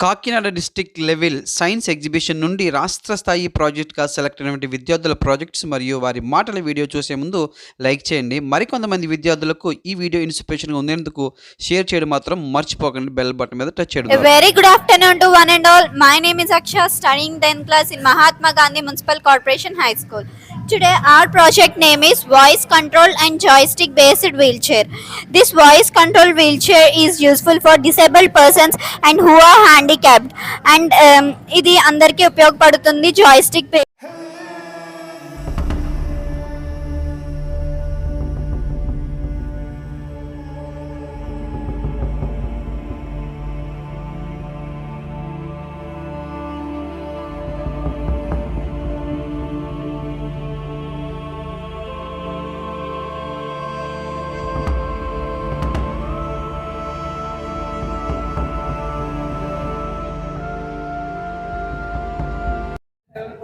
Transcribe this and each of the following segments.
Kakinada district level science exhibition నుండి రాష్ట్ర స్థాయి ప్రాజెక్ట్గా సెలెక్ట్ అయినటువంటి విద్యార్థుల ప్రాజెక్ట్స్ మరియు వారి మాటల వీడియో చూసే ముందు లైక్ చేయండి. మరికొంతమంది విద్యార్థులకు ఈ వీడియో ఇన్స్పిరేషన్గా ఉండేందుకు షేర్ చేయడం మాత్రం మర్చిపోకండి. బెల్ బటన్ మీద టచ్ చేయడం very good afternoon to one and all my name is Aksha studying tenth class in Mahatma Gandhi municipal corporation high school Today, our project name is Voice Control and Joystick Based Wheelchair. This voice control wheelchair is useful for disabled persons and who are handicapped. And um, ఇది అందరికీ ఉపయోగపడుతుంది joystick based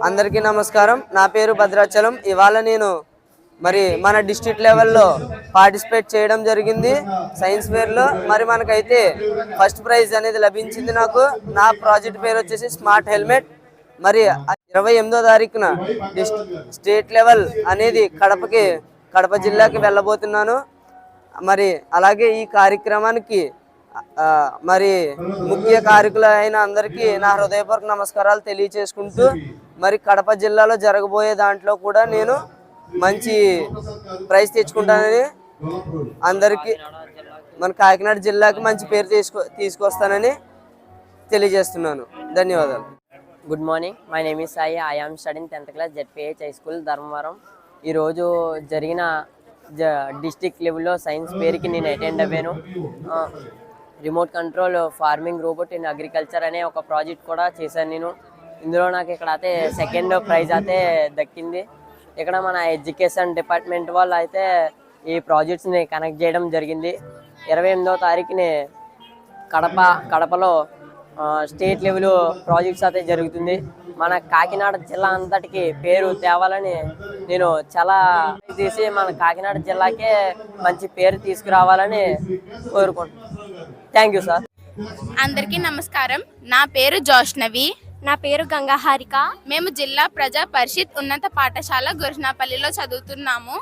అందరికీ నమస్కారం. నా పేరు భద్రాచలం. ఇవాళ నేను మరి మన డిస్ట్రిక్ట్ లెవెల్లో పార్టిసిపేట్ చేయడం జరిగింది సైన్స్ ఫేర్లో. మరి మనకైతే ఫస్ట్ ప్రైజ్ అనేది లభించింది నాకు. నా ప్రాజెక్ట్ పేరు వచ్చేసి స్మార్ట్ హెల్మెట్. మరి ఇరవై ఎనిమిదో తారీఖున స్టేట్ లెవెల్ అనేది కడపకి కడప జిల్లాకి వెళ్ళబోతున్నాను. మరి అలాగే ఈ కార్యక్రమానికి మరి ముఖ్య కారకులు అయిన అందరికీ నా హృదయపూర్వక నమస్కారాలు తెలియచేసుకుంటూ మరి కడప జిల్లాలో జరగబోయే దాంట్లో కూడా నేను మంచి ప్రైజ్ తెచ్చుకుంటానని అందరికీ మన కాకినాడ జిల్లాకి మంచి పేరు తీసుకొ తీసుకొస్తానని తెలియజేస్తున్నాను. ధన్యవాదాలు. Good morning my name is Sai I am studying tenth class ZPH high school Dharmavaram ఈరోజు జరిగిన జ డిస్టిక్ లెవెల్లో సైన్స్ పేరుకి నేను అటెండ్ అయ్యాను remote control farming robot in agriculture అనే ఒక ప్రాజెక్ట్ కూడా చేశాను నేను. ఇందులో నాకు ఇక్కడ అయితే సెకండ్ ప్రైజ్ అయితే దక్కింది. ఇక్కడ మన ఎడ్యుకేషన్ డిపార్ట్మెంట్ వాళ్ళు అయితే ఈ ప్రాజెక్ట్స్ని కనెక్ట్ చేయడం జరిగింది. ఇరవై ఎనిమిదో తారీఖుని కడప కడపలో స్టేట్ లెవెల్ ప్రాజెక్ట్స్ అయితే జరుగుతుంది. మన కాకినాడ జిల్లా అంతటికి పేరు తేవాలని నేను చాలా తీసి మన కాకినాడ జిల్లాకే మంచి పేరు తీసుకురావాలని కోరుకుంటున్నాను. థ్యాంక్ యూ సార్ అందరికీ నమస్కారం. నా పేరు జోష్నవి. నా పేరు గంగాహారిక మేము జిల్లా ప్రజా పరిషత్ ఉన్నత పాఠశాల గురునాపల్లిలో చదువుతున్నాము.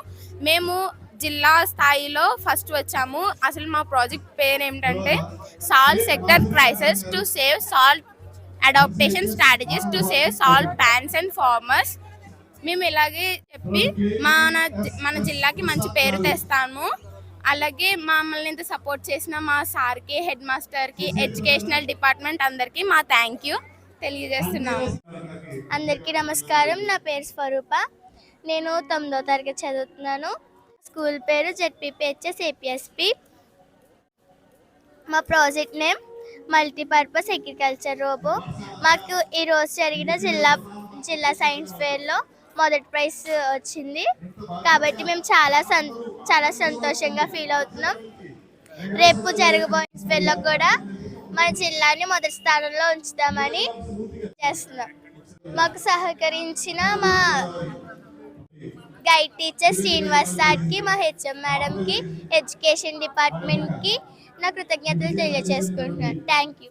మేము జిల్లా స్థాయిలో ఫస్ట్ వచ్చాము. అసలు మా ప్రాజెక్ట్ పేరు ఏమిటంటే salt sector crisis to save salt adaptation strategies to save salt pans and farmers. మేము ఇలాగే చెప్పి మన మన జిల్లాకి మంచి పేరు తెస్తాము. అలాగే మమ్మల్ని ఇంత సపోర్ట్ చేసిన మా సార్కి హెడ్ మాస్టర్కి ఎడ్యుకేషనల్ డిపార్ట్మెంట్ అందరికీ మా థ్యాంక్ యూ. తెలియజేస్తున్నాము. అందరికీ నమస్కారం. నా పేరు స్వరూప. నేను తొమ్మిదో తరగతి చదువుతున్నాను. స్కూల్ పేరు జెడ్పీపీహెచ్ఎస్ ఏపీఎస్పి మా project name multipurpose agriculture robo. మాకు ఈరోజు జరిగిన జిల్లా జిల్లా సైన్స్ ఫేర్లో మొదటి ప్రైజ్ వచ్చింది. కాబట్టి మేము చాలా సం చాలా సంతోషంగా ఫీల్ అవుతున్నాం. రేపు జరగబోయే ఫేర్లో కూడా మన జిల్లాని మొదటి స్థానంలో ఉంచుతామని చేస్తున్నాం. మాకు సహకరించిన మా గైడ్ టీచర్ శ్రీనివాస్ సార్కి మా హెచ్ఎం మేడంకి ఎడ్యుకేషన్ డిపార్ట్మెంట్కి నా కృతజ్ఞతలు తెలియజేసుకుంటున్నాను. Thank you.